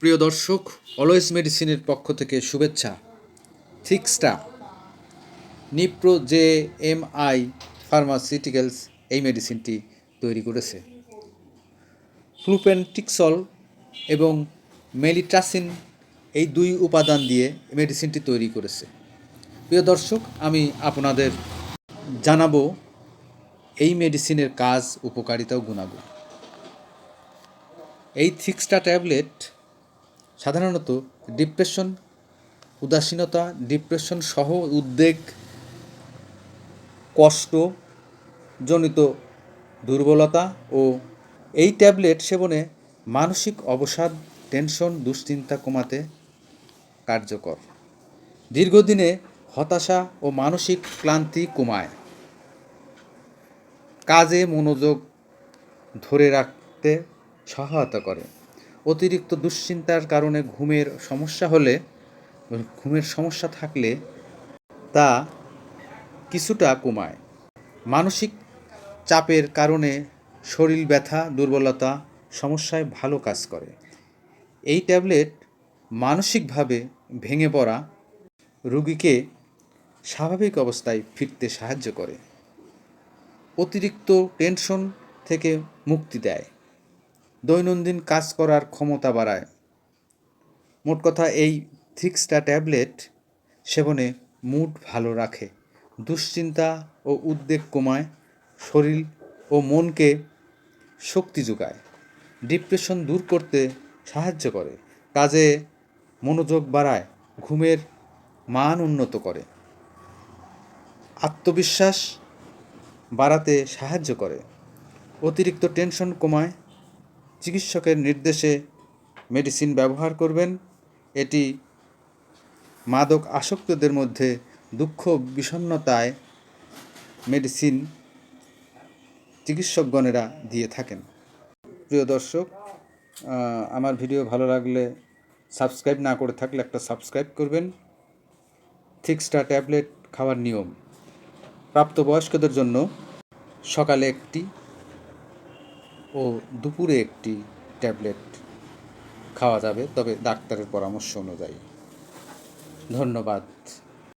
প্রিয় দর্শক, অলওয়েজ মেডিসিনের পক্ষ থেকে শুভেচ্ছা। থিক্সটা, Nipro J M I pharmaceuticals এই মেডিসিনটি তৈরি করেছে। ফ্লুপেনটিক্সল এবং মেলিট্রাসিন এই দুই উপাদান দিয়ে মেডিসিনটি তৈরি করেছে। প্রিয় দর্শক, আমি আপনাদের জানাব এই মেডিসিনের কাজ, উপকারিতা গুণাগুণ। এই থিক্সটা ট্যাবলেট সাধারণত ডিপ্রেশন, উদাসীনতা, ডিপ্রেশন সহ উদ্বেগ, কষ্ট জনিত দুর্বলতা ও এই ট্যাবলেট সেবনে মানসিক অবসাদ, টেনশন, দুশ্চিন্তা কমাতে কার্যকর। দীর্ঘদিনে হতাশা ও মানসিক ক্লান্তি কমায়। কাজে মনোযোগ ধরে রাখতে সহায়তা করে। অতিরিক্ত দুশ্চিন্তার কারণে ঘুমের সমস্যা হলে, ঘুমের সমস্যা থাকলে তা কিছুটা কমায়। মানসিক চাপের কারণে শরীর ব্যথা, দুর্বলতা, সমস্যায় ভালো কাজ করে। এই ট্যাবলেট মানসিকভাবে ভেঙে পড়া রোগীকে স্বাভাবিক অবস্থায় ফিরতে সাহায্য করে। অতিরিক্ত টেনশন থেকে মুক্তি দেয়। দৈনন্দিন কাজ করার ক্ষমতা বাড়ায়। মোট কথা, এই থিক্সটা ট্যাবলেট সেবনে মুড ভালো রাখে। দুশ্চিন্তা ও উদ্বেগ কমায়, শরীর ও মনকে শক্তি যোগায়। ডিপ্রেশন দূর করতে সাহায্য করে, কাজে মনোযোগ বাড়ায়, ঘুমের মান উন্নত করে। আত্মবিশ্বাস বাড়াতে সাহায্য করে। অতিরিক্ত টেনশন কমায় চিকিৎসকের নির্দেশে মেডিসিন ব্যবহার করবেন। এটি মাদক আসক্তদের মধ্যে দুঃখ বিষণ্ণতায় মেডিসিন চিকিৎসকগণেরা দিয়ে থাকেন। প্রিয় দর্শক আমার ভিডিও ভালো লাগলে সাবস্ক্রাইব না করে থাকলে একটা সাবস্ক্রাইব করবেন। থিক্সটা ট্যাবলেট খাওয়ার নিয়ম। প্রাপ্তবয়স্কদের জন্য সকালে একটি ও দুপুরে একটি ট্যাবলেট খাওয়া যাবে তবে ডাক্তারের পরামর্শ অনুযায়ী। ধন্যবাদ।